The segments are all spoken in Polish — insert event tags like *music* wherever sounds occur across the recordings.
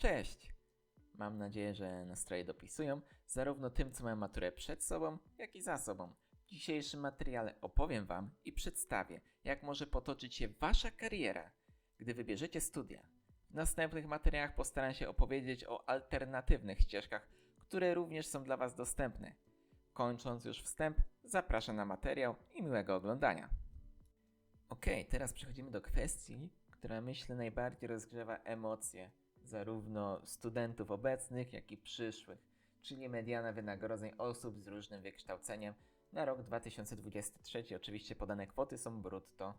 Cześć! Mam nadzieję, że nastroje dopisują, zarówno tym, co mają maturę przed sobą, jak i za sobą. W dzisiejszym materiale opowiem Wam i przedstawię, jak może potoczyć się Wasza kariera, gdy wybierzecie studia. W następnych materiałach postaram się opowiedzieć o alternatywnych ścieżkach, które również są dla Was dostępne. Kończąc już wstęp, zapraszam na materiał i miłego oglądania. Ok, teraz przechodzimy do kwestii, która myślę najbardziej rozgrzewa emocje zarówno studentów obecnych, jak i przyszłych, czyli mediana wynagrodzeń osób z różnym wykształceniem na rok 2023. Oczywiście podane kwoty są brutto.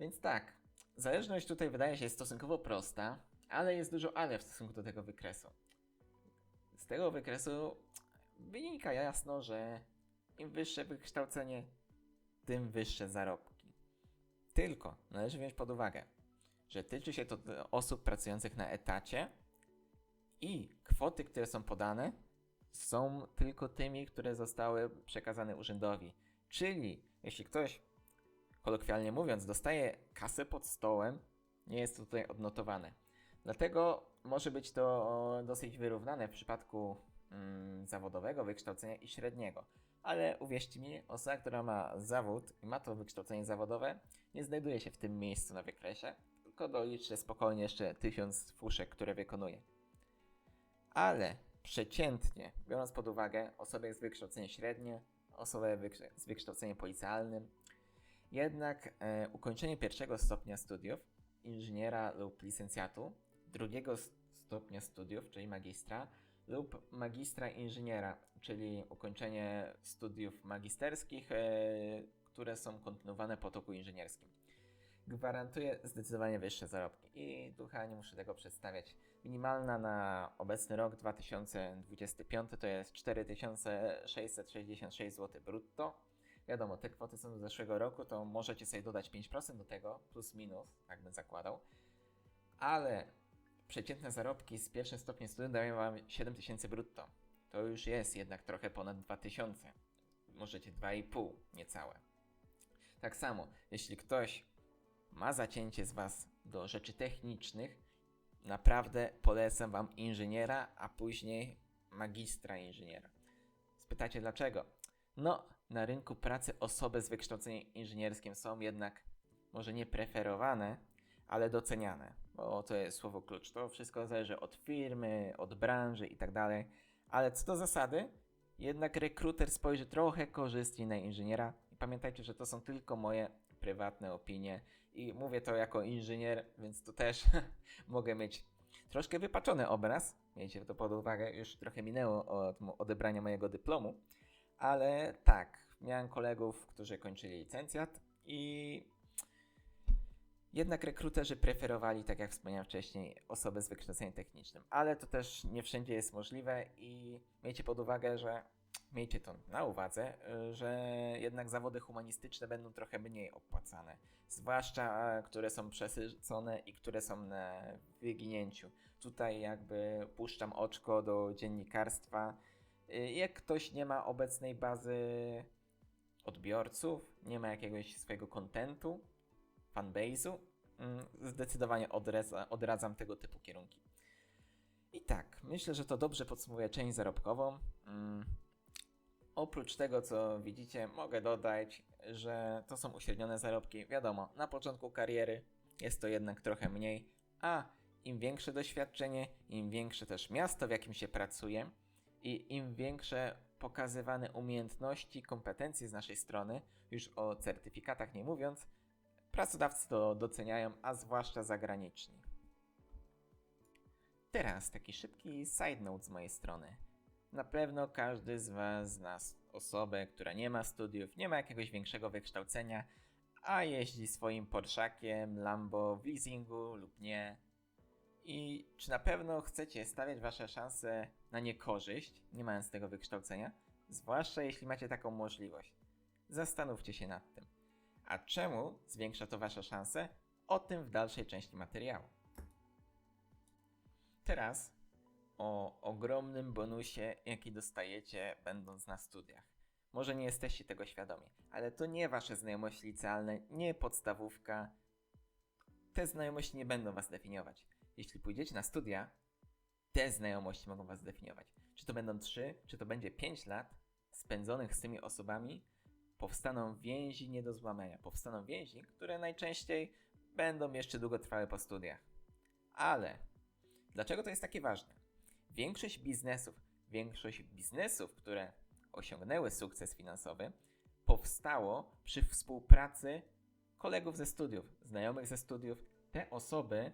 Więc tak, zależność tutaj wydaje się stosunkowo prosta, ale jest dużo ale w stosunku do tego wykresu. Z tego wykresu wynika jasno, że im wyższe wykształcenie, tym wyższe zarobki. Tylko należy wziąć pod uwagę, że tyczy się to osób pracujących na etacie i kwoty, które są podane, są tylko tymi, które zostały przekazane urzędowi. Czyli jeśli ktoś, kolokwialnie mówiąc, dostaje kasę pod stołem, nie jest to tutaj odnotowane. Dlatego może być to dosyć wyrównane w przypadku mm, zawodowego wykształcenia i średniego. Ale uwierzcie mi, osoba, która ma zawód i ma to wykształcenie zawodowe, nie znajduje się w tym miejscu na wykresie, tylko doliczę spokojnie jeszcze tysiąc fuszek, które wykonuje. Ale przeciętnie, biorąc pod uwagę osobę z wykształceniem średnie, osobę z wykształceniem policjalnym, jednak e, ukończenie pierwszego stopnia studiów inżyniera lub licencjatu, drugiego stopnia studiów, czyli magistra, lub magistra inżyniera, czyli ukończenie studiów magisterskich, e, które są kontynuowane po toku inżynierskim. Gwarantuje zdecydowanie wyższe zarobki i tu chyba nie muszę tego przedstawiać. Minimalna na obecny rok 2025 to jest 4666 zł brutto. Wiadomo, te kwoty są z zeszłego roku, to możecie sobie dodać 5% do tego, plus minus, tak bym zakładał. Ale przeciętne zarobki z pierwszym stopniem studium dają Wam 7000 brutto. To już jest jednak trochę ponad 2000. Możecie 2,5 niecałe. Tak samo, jeśli ktoś ma zacięcie z Was do rzeczy technicznych, naprawdę polecam Wam inżyniera, a później magistra inżyniera. Spytacie dlaczego? No, na rynku pracy osoby z wykształceniem inżynierskim są jednak może nie preferowane, ale doceniane, bo to jest słowo klucz. To wszystko zależy od firmy, od branży i tak ale co do zasady, jednak rekruter spojrzy trochę korzystniej na inżyniera i pamiętajcie, że to są tylko moje prywatne opinie i mówię to jako inżynier, więc tu też *laughs* mogę mieć troszkę wypaczony obraz. Miejcie to pod uwagę, już trochę minęło od odebrania mojego dyplomu, ale tak, miałem kolegów, którzy kończyli licencjat i jednak rekruterzy preferowali, tak jak wspomniałem wcześniej, osoby z wykształceniem technicznym, ale to też nie wszędzie jest możliwe i miejcie pod uwagę, że miejcie to na uwadze, y, że jednak zawody humanistyczne będą trochę mniej opłacane. Zwłaszcza, e, które są przesycone i które są na wyginięciu. Tutaj jakby puszczam oczko do dziennikarstwa. Y, Jak ktoś nie ma obecnej bazy odbiorców, nie ma jakiegoś swojego kontentu, fanbase'u, mm, zdecydowanie odradza, odradzam tego typu kierunki. I tak, myślę, że to dobrze podsumowuje część zarobkową. Oprócz tego, co widzicie, mogę dodać, że to są uśrednione zarobki. Wiadomo, na początku kariery jest to jednak trochę mniej, a im większe doświadczenie, im większe też miasto, w jakim się pracuje i im większe pokazywane umiejętności, kompetencje z naszej strony, już o certyfikatach nie mówiąc, pracodawcy to doceniają, a zwłaszcza zagraniczni. Teraz taki szybki side note z mojej strony. Na pewno każdy z Was zna osobę, która nie ma studiów, nie ma jakiegoś większego wykształcenia, a jeździ swoim Porszakiem, Lambo w leasingu lub nie. I czy na pewno chcecie stawiać Wasze szanse na niekorzyść, nie mając tego wykształcenia? Zwłaszcza jeśli macie taką możliwość. Zastanówcie się nad tym. A czemu zwiększa to Wasze szanse? O tym w dalszej części materiału. Teraz o ogromnym bonusie, jaki dostajecie będąc na studiach. Może nie jesteście tego świadomi, ale to nie wasze znajomości licealne, nie podstawówka. Te znajomości nie będą was definiować. Jeśli pójdziecie na studia, te znajomości mogą Was zdefiniować. Czy to będą 3, czy to będzie 5 lat spędzonych z tymi osobami, powstaną więzi nie do złamania. Powstaną więzi, które najczęściej będą jeszcze długo trwały po studiach. Ale dlaczego to jest takie ważne? Większość biznesów, większość biznesów, które osiągnęły sukces finansowy, powstało przy współpracy kolegów ze studiów, znajomych ze studiów. Te osoby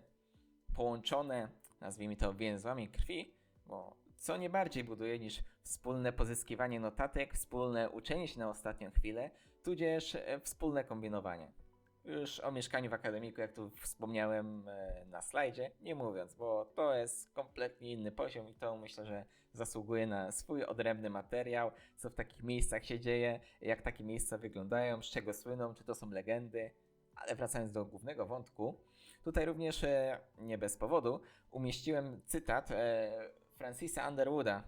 połączone, nazwijmy to więzłami krwi, bo co nie bardziej buduje niż wspólne pozyskiwanie notatek, wspólne uczenie się na ostatnią chwilę, tudzież e, wspólne kombinowanie. Już o mieszkaniu w akademiku, jak tu wspomniałem e, na slajdzie, nie mówiąc, bo to jest kompletnie inny poziom i to myślę, że zasługuje na swój odrębny materiał, co w takich miejscach się dzieje, jak takie miejsca wyglądają, z czego słyną, czy to są legendy. Ale wracając do głównego wątku, tutaj również e, nie bez powodu umieściłem cytat e, Francisa Underwooda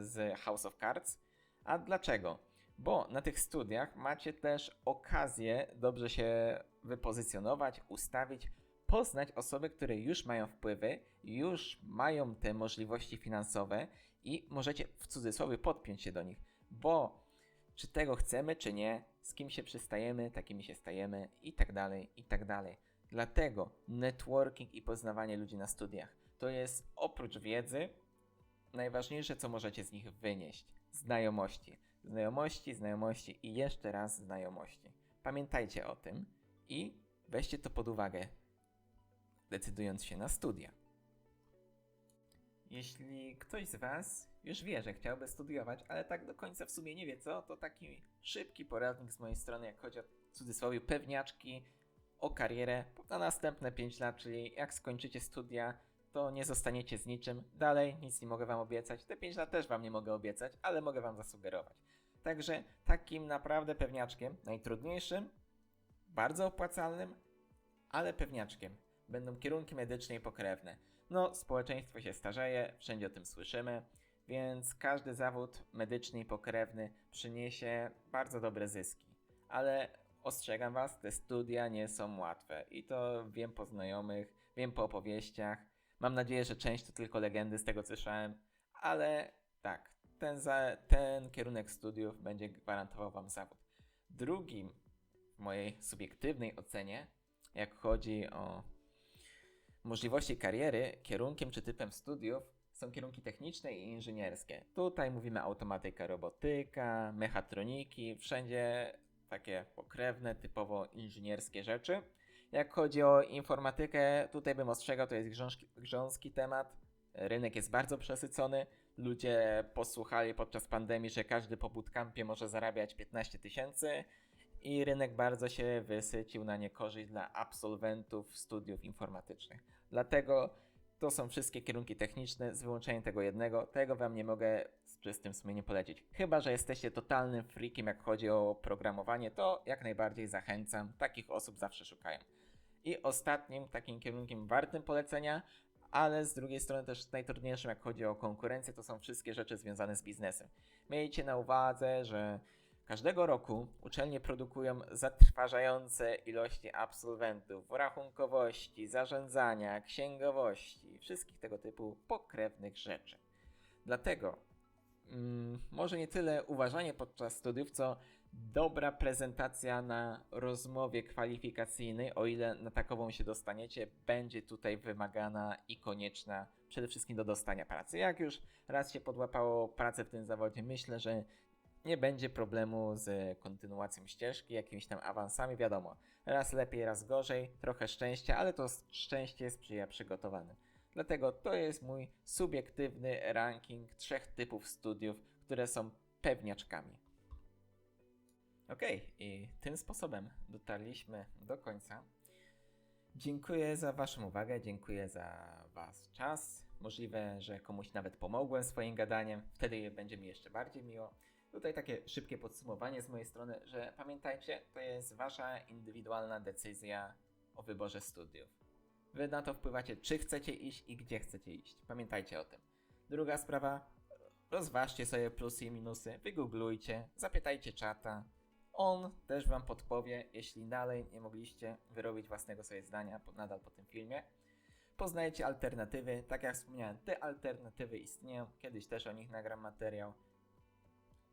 z House of Cards. A dlaczego? Bo na tych studiach macie też okazję dobrze się wypozycjonować, ustawić, poznać osoby, które już mają wpływy, już mają te możliwości finansowe i możecie w cudzysłowie podpiąć się do nich, bo czy tego chcemy, czy nie, z kim się przystajemy, takimi się stajemy i tak dalej, i tak dalej. Dlatego networking i poznawanie ludzi na studiach to jest oprócz wiedzy najważniejsze, co możecie z nich wynieść. Znajomości. Znajomości, znajomości i jeszcze raz znajomości. Pamiętajcie o tym i weźcie to pod uwagę, decydując się na studia. Jeśli ktoś z Was już wie, że chciałby studiować, ale tak do końca w sumie nie wie co, to taki szybki poradnik z mojej strony, jak chodzi o cudzysłowie pewniaczki, o karierę na następne 5 lat, czyli jak skończycie studia, to nie zostaniecie z niczym. Dalej nic nie mogę Wam obiecać. Te 5 lat też Wam nie mogę obiecać, ale mogę Wam zasugerować. Także takim naprawdę pewniaczkiem, najtrudniejszym, bardzo opłacalnym, ale pewniaczkiem będą kierunki medyczne i pokrewne. No, społeczeństwo się starzeje, wszędzie o tym słyszymy, więc każdy zawód medyczny i pokrewny przyniesie bardzo dobre zyski. Ale ostrzegam Was, te studia nie są łatwe i to wiem po znajomych, wiem po opowieściach. Mam nadzieję, że część to tylko legendy z tego co słyszałem, ale tak, ten, za, ten kierunek studiów będzie gwarantował Wam zawód. Drugim, mojej subiektywnej ocenie, jak chodzi o możliwości kariery, kierunkiem czy typem studiów są kierunki techniczne i inżynierskie. Tutaj mówimy automatyka, robotyka, mechatroniki, wszędzie takie pokrewne, typowo inżynierskie rzeczy. Jak chodzi o informatykę, tutaj bym ostrzegał, to jest grząski, grząski temat. Rynek jest bardzo przesycony. Ludzie posłuchali podczas pandemii, że każdy po bootcampie może zarabiać 15 tysięcy i rynek bardzo się wysycił na niekorzyść dla absolwentów studiów informatycznych. Dlatego to są wszystkie kierunki techniczne, z wyłączeniem tego jednego. Tego Wam nie mogę z czystym sumieniem polecić. Chyba, że jesteście totalnym freakiem, jak chodzi o programowanie, to jak najbardziej zachęcam. Takich osób zawsze szukają. I ostatnim takim kierunkiem wartym polecenia, ale z drugiej strony też najtrudniejszym, jak chodzi o konkurencję, to są wszystkie rzeczy związane z biznesem. Miejcie na uwadze, że Każdego roku uczelnie produkują zatrważające ilości absolwentów rachunkowości, zarządzania, księgowości, wszystkich tego typu pokrewnych rzeczy. Dlatego mm, może nie tyle uważanie podczas studiów, co dobra prezentacja na rozmowie kwalifikacyjnej, o ile na takową się dostaniecie, będzie tutaj wymagana i konieczna przede wszystkim do dostania pracy. Jak już raz się podłapało pracę w tym zawodzie, myślę, że nie będzie problemu z kontynuacją ścieżki, jakimiś tam awansami, wiadomo. Raz lepiej, raz gorzej, trochę szczęścia, ale to szczęście sprzyja przygotowany. Dlatego to jest mój subiektywny ranking trzech typów studiów, które są pewniaczkami. Ok, i tym sposobem dotarliśmy do końca. Dziękuję za Waszą uwagę, dziękuję za Was czas. Możliwe, że komuś nawet pomogłem swoim gadaniem, wtedy będzie mi jeszcze bardziej miło. Tutaj takie szybkie podsumowanie z mojej strony, że pamiętajcie, to jest wasza indywidualna decyzja o wyborze studiów. Wy na to wpływacie, czy chcecie iść i gdzie chcecie iść. Pamiętajcie o tym. Druga sprawa, rozważcie sobie plusy i minusy, wygooglujcie, zapytajcie czata. On też wam podpowie, jeśli dalej nie mogliście wyrobić własnego sobie zdania nadal po tym filmie. poznajecie alternatywy. Tak jak wspomniałem, te alternatywy istnieją. Kiedyś też o nich nagram materiał.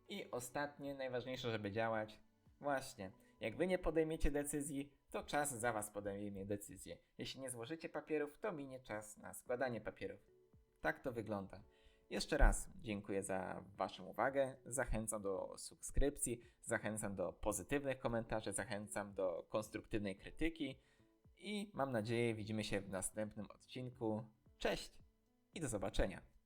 I ostatnie, najważniejsze, żeby działać. Właśnie, jak wy nie podejmiecie decyzji, to czas za was podejmie decyzję. Jeśli nie złożycie papierów, to minie czas na składanie papierów. Tak to wygląda. Jeszcze raz dziękuję za Waszą uwagę. Zachęcam do subskrypcji, zachęcam do pozytywnych komentarzy, zachęcam do konstruktywnej krytyki i mam nadzieję widzimy się w następnym odcinku. Cześć i do zobaczenia.